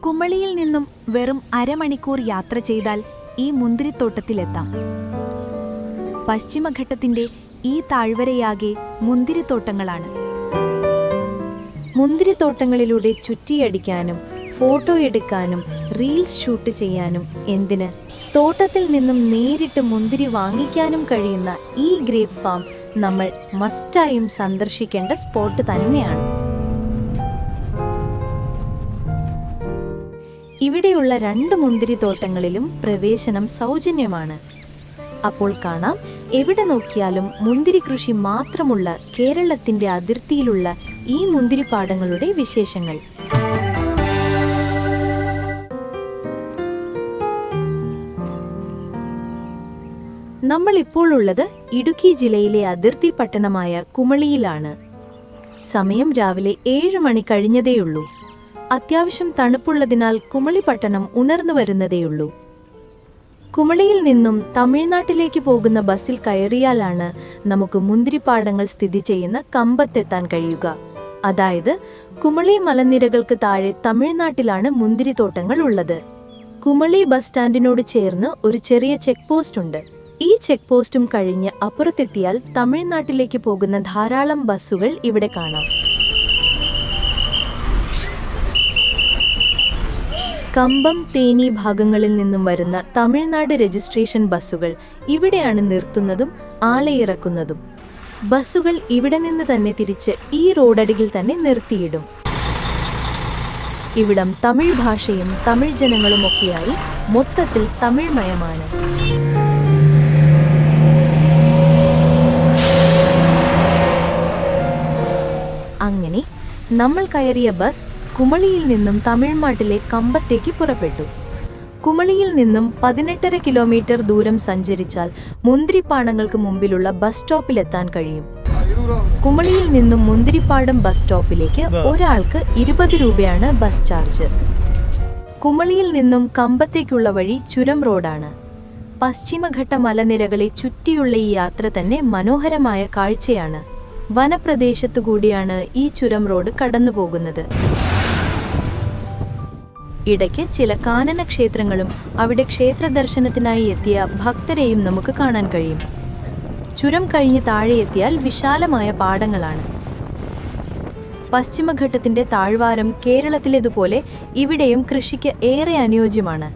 കുമളിയിൽ നിന്നും വെറും അരമണിക്കൂർ യാത്ര ചെയ്താൽ ഈ മുന്തിരിത്തോട്ടത്തിലെത്താം. പശ്ചിമഘട്ടത്തിന്റെ ഈ താഴ്വരയാകെ മുന്തിരിത്തോട്ടങ്ങളാണ്. മുന്തിരിത്തോട്ടങ്ങളിലൂടെ ചുറ്റിയടിക്കാനും ഫോട്ടോ എടുക്കാനും റീൽസ് ഷൂട്ട് ചെയ്യാനും എന്തിന്? തോട്ടത്തിൽ നിന്നും നേരിട്ട് മുന്തിരി വാങ്ങിക്കാനും കഴിയുന്ന ഈ ഗ്രേപ്പ് ഫാം നമ്മൾ മസ്റ്റായും സന്ദർശിക്കേണ്ട സ്പോട്ട് തന്നെയാണ്. ഇവിടെയുള്ള രണ്ട് മുന്തിരിത്തോട്ടങ്ങളിലും പ്രവേശനം സൗജന്യമാണ്. അപ്പോൾ കാണാം എവിടെ നോക്കിയാലും മുന്തിരി കൃഷി മാത്രമുള്ള കേരളത്തിന്റെ അതിർത്തിയിലുള്ള ഈ മുന്തിരിപ്പാടങ്ങളുടെ വിശേഷങ്ങൾ. നമ്മൾ ഇപ്പോൾ ഉള്ളത് ഇടുക്കി ജില്ലയിലെ അതിർത്തി പട്ടണമായ കുമളിയിലാണ്. സമയം രാവിലെ ഏഴ് മണി കഴിഞ്ഞതേയുള്ളൂ. അത്യാവശ്യം തണുപ്പുള്ളതിനാൽ കുമളി പട്ടണം ഉണർന്നു വരുന്നതേയുള്ളൂ. കുമളിയിൽ നിന്നും തമിഴ്നാട്ടിലേക്ക് പോകുന്ന ബസ്സിൽ കയറിയാലാണ് നമുക്ക് മുന്തിരിപ്പാടങ്ങൾ സ്ഥിതി ചെയ്യുന്ന കമ്പത്തെത്താൻ കഴിയുക. അതായത് കുമളി മലനിരകൾക്ക് താഴെ തമിഴ്നാട്ടിലാണ് മുന്തിരിത്തോട്ടങ്ങൾ ഉള്ളത്. കുമളി ബസ് സ്റ്റാൻഡിനോട് ചേർന്ന് ഒരു ചെറിയ ചെക്ക് പോസ്റ്റ് ഉണ്ട്. ഈ ചെക്ക് പോസ്റ്റും കഴിഞ്ഞ് അപ്പുറത്തെത്തിയാൽ തമിഴ്നാട്ടിലേക്ക് പോകുന്ന ധാരാളം ബസ്സുകൾ ഇവിടെ കാണാം. കമ്പം തേനി ഭാഗങ്ങളിൽ നിന്നും വരുന്ന തമിഴ്നാട് രജിസ്ട്രേഷൻ ബസ്സുകൾ ഇവിടെയാണ് നിർത്തുന്നതും ആളെ ഇറക്കുന്നതും ബസ്സുകൾ ഇവിടെ നിന്ന് തന്നെ തിരിച്ച് ഈ റോഡരികിൽ തന്നെ നിർത്തിയിടും. ഇവിടം തമിഴ് ഭാഷയും തമിഴ് ജനങ്ങളുമൊക്കെയായി മൊത്തത്തിൽ തമിഴ്മയമാണ്. അങ്ങനെ നമ്മൾ കയറിയ ബസ് കുമളിയിൽ നിന്നും തമിഴ്നാട്ടിലെ കമ്പത്തേക്ക് പുറപ്പെട്ടു. കുമളിയിൽ നിന്നും പതിനെട്ടര കിലോമീറ്റർ ദൂരം സഞ്ചരിച്ചാൽ മുന്തിരിപ്പാടങ്ങൾക്ക് മുമ്പിലുള്ള ബസ് സ്റ്റോപ്പിലെത്താൻ കഴിയും. കുമളിയിൽ നിന്നും മുന്തിരിപ്പാടം ബസ് സ്റ്റോപ്പിലേക്ക് ഒരാൾക്ക് ഇരുപത് രൂപയാണ് ബസ് ചാർജ്. കുമളിയിൽ നിന്നും കമ്പത്തേക്കുള്ള വഴി ചുരം റോഡാണ്. പശ്ചിമഘട്ട മലനിരകളെ ചുറ്റിയുള്ള ഈ യാത്ര തന്നെ മനോഹരമായ കാഴ്ചയാണ്. വനപ്രദേശത്തു കൂടിയാണ് ഈ ചുരം റോഡ് കടന്നു പോകുന്നത് ഇടയ്ക്ക് ചില കാനന ക്ഷേത്രങ്ങളും അവിടെ ക്ഷേത്ര ദർശനത്തിനായി എത്തിയ ഭക്തരെയും നമുക്ക് കാണാൻ കഴിയും. ചുരം കഴിഞ്ഞ് താഴെ എത്തിയാൽ വിശാലമായ പാടങ്ങളാണ്. പശ്ചിമഘട്ടത്തിന്റെ താഴ്വാരം കേരളത്തിലേതുപോലെ ഇവിടെയും കൃഷിക്ക് ഏറെ അനുയോജ്യമാണ്.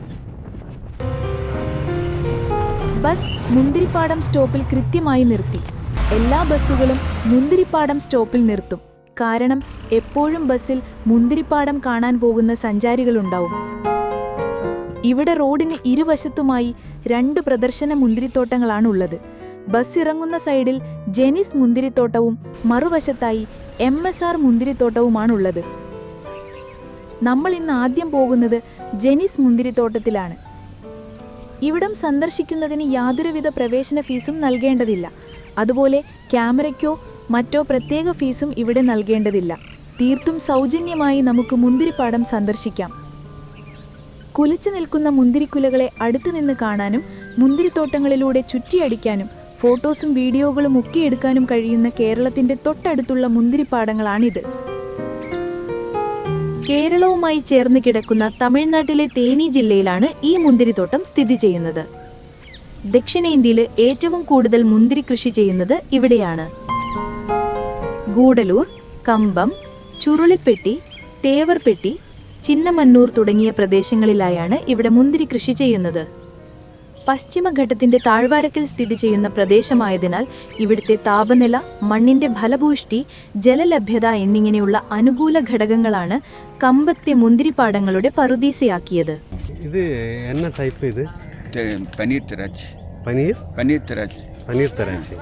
ബസ് മുന്തിരിപ്പാടം സ്റ്റോപ്പിൽ കൃത്യമായി നിർത്തി. എല്ലാ ബസ്സുകളും മുന്തിരിപ്പാടം സ്റ്റോപ്പിൽ നിർത്തും. കാരണം എപ്പോഴും ബസ്സിൽ മുന്തിരിപ്പാടം കാണാൻ പോകുന്ന സഞ്ചാരികളുണ്ടാവും. ഇവിടെ റോഡിന് ഇരുവശത്തുമായി രണ്ട് പ്രദർശന മുന്തിരിത്തോട്ടങ്ങളാണ് ഉള്ളത് ബസ് ഇറങ്ങുന്ന സൈഡിൽ ജെനിസ് മുന്തിരിത്തോട്ടവും മറുവശത്തായി എം എസ് ആർ മുന്തിരിത്തോട്ടവുമാണുള്ളത്. നമ്മൾ ഇന്ന് ആദ്യം പോകുന്നത് ജെനിസ് മുന്തിരിത്തോട്ടത്തിലാണ്. ഇവിടം സന്ദർശിക്കുന്നതിന് യാതൊരുവിധ പ്രവേശന ഫീസും നൽകേണ്ടതില്ല. അതുപോലെ ക്യാമറയ്ക്കോ മറ്റോ പ്രത്യേക ഫീസും ഇവിടെ നൽകേണ്ടതില്ല. തീർത്തും സൗജന്യമായി നമുക്ക് മുന്തിരിപ്പാടം സന്ദർശിക്കാം. കുലച്ചു നിൽക്കുന്ന മുന്തിരിക്കുലകളെ അടുത്തു നിന്ന് കാണാനും മുന്തിരിത്തോട്ടങ്ങളിലൂടെ ചുറ്റിയടിക്കാനും ഫോട്ടോസും വീഡിയോകളും ഒക്കെ എടുക്കാനും കഴിയുന്ന കേരളത്തിന്റെ തൊട്ടടുത്തുള്ള മുന്തിരിപ്പാടങ്ങളാണിത്. കേരളവുമായി ചേർന്ന് കിടക്കുന്ന തമിഴ്നാട്ടിലെ തേനി ജില്ലയിലാണ് ഈ മുന്തിരിത്തോട്ടം സ്ഥിതി ചെയ്യുന്നത്. ദക്ഷിണേന്ത്യയിൽ ഏറ്റവും കൂടുതൽ മുന്തിരി കൃഷി ചെയ്യുന്നത് ഇവിടെയാണ്. ഗൂഡലൂർ കമ്പം ചുരുളിപ്പെട്ടി തേവർപ്പെട്ടി ചിന്നമന്നൂർ തുടങ്ങിയ പ്രദേശങ്ങളിലായാണ് ഇവിടെ മുന്തിരി കൃഷി ചെയ്യുന്നത്. പശ്ചിമഘട്ടത്തിന്റെ താഴ്വാരക്കിൽ സ്ഥിതി ചെയ്യുന്ന പ്രദേശമായതിനാൽ ഇവിടുത്തെ താപനില മണ്ണിന്റെ ഫലഭൂഷ്ടി ജലലഭ്യത എന്നിങ്ങനെയുള്ള അനുകൂല ഘടകങ്ങളാണ് കമ്പത്തെ മുന്തിരിപ്പാടങ്ങളുടെ പറുദീസയാക്കിയത്. ഇത് എന്ന ടൈപ്പ് ഇത്. பன்னீர் திராட்சை பனீர் பன்னீர் திராட்சை பனீர் தராட்சி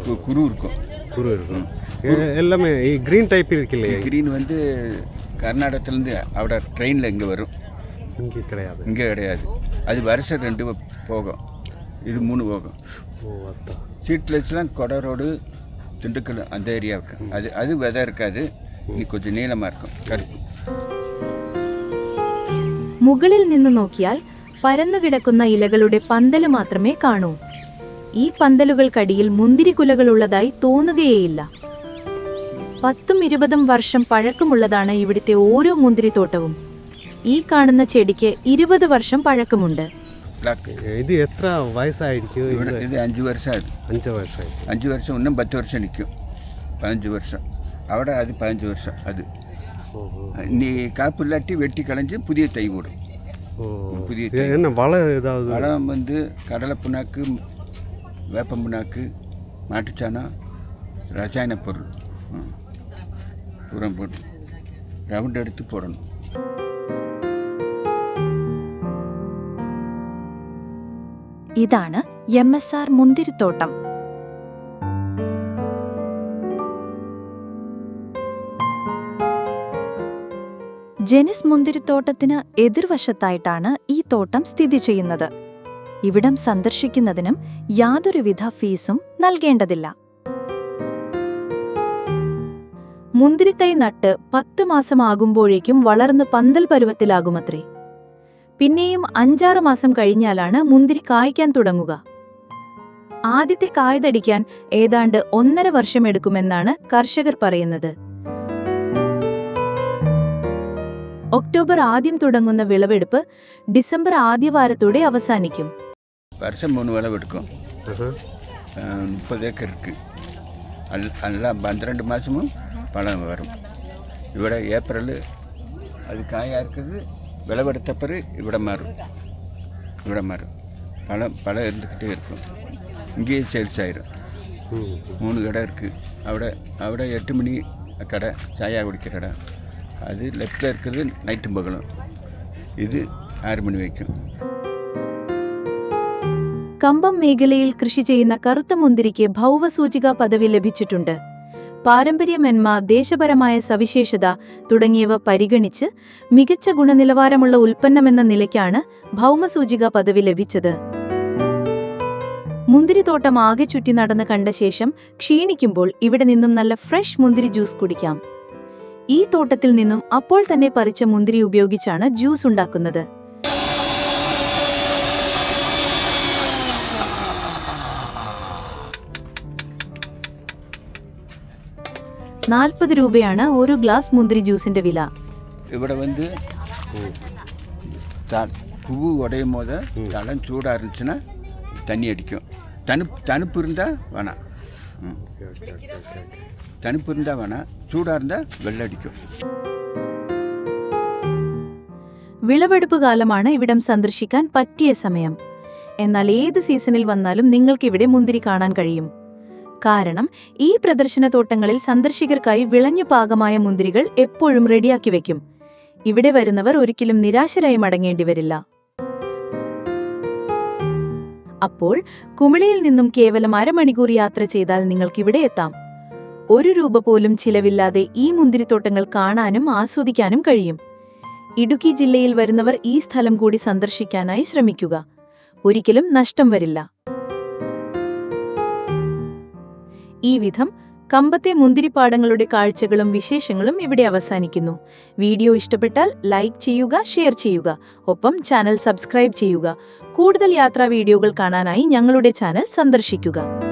கு- குரு இருக்கும் குரு இருக்கும் எ- எல்லாமே க்ரீன் டைப் இருக்கு இல்லையா கிரீன் வந்து கர்நாடகத்துலேருந்து அவட ட்ரெயினில் இங்கே வரும் இங்கே கிடையாது இங்கே கிடையாது அது வருஷம் ரெண்டு வ- போகும் இது மூணு போகும் ஓ அதான் சீட்லெஸ்லாம் கொடை ரோடு திண்டுக்கல் அந்த ஏரியா இருக்கு அது அது விதை இருக்காது இங்கே கொஞ்சம் நீளமாக இருக்கும் கருப்பு മുകളിൽ നിന്ന് നോക്കിയാൽ പരന്നുകിടക്കുന്ന ഇലകളുടെ പന്തൽ മാത്രമേ കാണൂ. ഈ പന്തലുകൾക്കടിയിൽ മുന്തിരിക്കുലകളുള്ളതായി തോന്നുകയേയില്ല. പത്തും ഇരുപതും വർഷം പഴക്കമുള്ളതാണ് ഇവിടുത്തെ ഓരോ മുന്തിരിത്തോട്ടവും. ഈ കാണുന്ന ചെടിക്ക് ഇരുപത് വർഷം പഴക്കമുണ്ട്. ഇത് എത്ര വയസ്സായിരിക്കും? ഇത് അഞ്ച് വർഷമായി അഞ്ച് വർഷം ഒന്നും പത്ത് വർഷം നിൽക്കും. പതിനഞ്ച് വർഷം. അവിടെ അത് പതിനഞ്ച് വർഷം അത്. ഇനി വെട്ടി വെട്ടിക്കളഞ്ഞ് പുതിയ തൈ കൂടും. புதிய தை போடும் ஓ புதிய இது என்ன வளம் ஏதாவது வளம் வந்து கடலை புண்ணாக்கு வேப்பம் புண்ணாக்கு மாட்டுச்சாணம் ரசாயன பொருள் ம். உரம் போட்டு ரவுண்ட் எடுத்து போடணும் ഇതാണ് എം എസ് ആർ മുന്തിരിത്തോട്ടം ജെനിസ് മുന്തിരിത്തോട്ടത്തിന് എതിർവശത്തായിട്ടാണ് ഈ തോട്ടം സ്ഥിതി ചെയ്യുന്നത്. ഇവിടം സന്ദർശിക്കുന്നതിനും യാതൊരുവിധ ഫീസും നൽകേണ്ടതില്ല. മുന്തിരിത്തൈ നട്ട് പത്ത് മാസമാകുമ്പോഴേക്കും വളർന്ന് പന്തൽ പരുവത്തിലാകുമത്രേ. പിന്നെയും അഞ്ചാറ് മാസം കഴിഞ്ഞാലാണ് മുന്തിരി കായ്ക്കാൻ തുടങ്ങുക. ആദ്യത്തെ കായ്തടിക്കാൻ ഏതാണ്ട് ഒന്നര വർഷമെടുക്കുമെന്നാണ് കർഷകർ പറയുന്നത്. ഒക്ടോബർ ആദ്യം തുടങ്ങുന്ന വിളവെടുപ്പ് ഡിസംബർ ആദ്യവാരത്തോടെ അവസാനിക്കും വർഷം മൂന്ന് വിളവെടുക്കും മുപ്പത് ഏക്കർക്ക് അല്ല പന്ത്രണ്ട് മാസമും പണം വരും ഇവിടെ ഏപ്രിൽ അത് காயாக இருக்குது ഇവിടെ മാറും ഇവിടെ മാറും இவிட மாறும் பழம் பழம் இருந்துக்கிட்டே இருக்கும் இங்கேயே சேல்ஸ் ஆயிரும் மூணு கடை இருக்குது അവിടെ അവിടെ എട്ട് മണി കട ചായ കുടിക്കുന്ന അത് ലെഫ്റ്റിൽ இருக்கிறது നൈറ്റും പകലും ഇത് ആറ് മണി വയ്ക്കും കമ്പം മേഖലയിൽ കൃഷി ചെയ്യുന്ന കറുത്ത മുന്തിരിക്ക് ഭൗവസൂചിക പദവി ലഭിച്ചിട്ടുണ്ട് പാരമ്പര്യമെന്മ ദേശപരമായ സവിശേഷത തുടങ്ങിയവ പരിഗണിച്ച് മികച്ച ഗുണനിലവാരമുള്ള ഉൽപ്പന്നമെന്ന നിലയ്ക്കാണ് ഭൗമസൂചിക പദവി ലഭിച്ചത് മുന്തിരിത്തോട്ടം ആകെ ചുറ്റി നടന്ന് കണ്ട ശേഷം ക്ഷീണിക്കുമ്പോൾ ഇവിടെ നിന്നും നല്ല ഫ്രഷ് മുന്തിരി ജ്യൂസ് കുടിക്കാം ഈ തോട്ടത്തിൽ നിന്നും അപ്പോൾ തന്നെ പറിച്ച മുന്തിരി ഉപയോഗിച്ചാണ് ജ്യൂസ് ഉണ്ടാക്കുന്നത് നാൽപ്പത് രൂപയാണ് ഒരു ഗ്ലാസ് മുന്തിരി ജ്യൂസിന്റെ വില ഇവിടെ வந்து த பூவு உடையும் போது தளம் சூடாக இருந்துச்சுன்னா தண்ணி அடிக்கும் தணுப்பு தணுப்பு இருந்தால் வேணாம் ம். ஓகே ஓகே ஓகே ஓகே தணுப்பு இருந்தால் வேணாம் சூடாக இருந்தால் வெள்ளை அடிக்கும் വിളവെടുപ്പ് കാലമാണ് ഇവിടം സന്ദർശിക്കാൻ പറ്റിയ സമയം എന്നാൽ ഏത് സീസണിൽ വന്നാലും നിങ്ങൾക്കിവിടെ മുന്തിരി കാണാൻ കഴിയും കാരണം ഈ പ്രദർശനത്തോട്ടങ്ങളിൽ സന്ദർശകർക്കായി വിളഞ്ഞു പാകമായ മുന്തിരികൾ എപ്പോഴും റെഡിയാക്കി വെക്കും ഇവിടെ വരുന്നവർ ഒരിക്കലും നിരാശരായി മടങ്ങേണ്ടി വരില്ല അപ്പോൾ കുമിളിയിൽ നിന്നും കേവലം അരമണിക്കൂർ യാത്ര ചെയ്താൽ നിങ്ങൾക്കിവിടെ എത്താം ഒരു രൂപ പോലും ചിലവില്ലാതെ ഈ മുന്തിരിത്തോട്ടങ്ങൾ കാണാനും ആസ്വദിക്കാനും കഴിയും. ഇടുക്കി ജില്ലയിൽ വരുന്നവർ ഈ സ്ഥലം കൂടി സന്ദർശിക്കാനായി ശ്രമിക്കുക. ഒരിക്കലും നഷ്ടം വരില്ല. ഈ വിധം കമ്പത്തെ മുന്തിരിപ്പാടങ്ങളുടെ കാഴ്ചകളും വിശേഷങ്ങളും ഇവിടെ അവസാനിക്കുന്നു. വീഡിയോ ഇഷ്ടപ്പെട്ടാൽ ലൈക്ക് ചെയ്യുക ഷെയർ ചെയ്യുക. ഒപ്പം ചാനൽ സബ്സ്ക്രൈബ് ചെയ്യുക. കൂടുതൽ യാത്രാ വീഡിയോകൾ കാണാനായി ഞങ്ങളുടെ ചാനൽ സന്ദർശിക്കുക.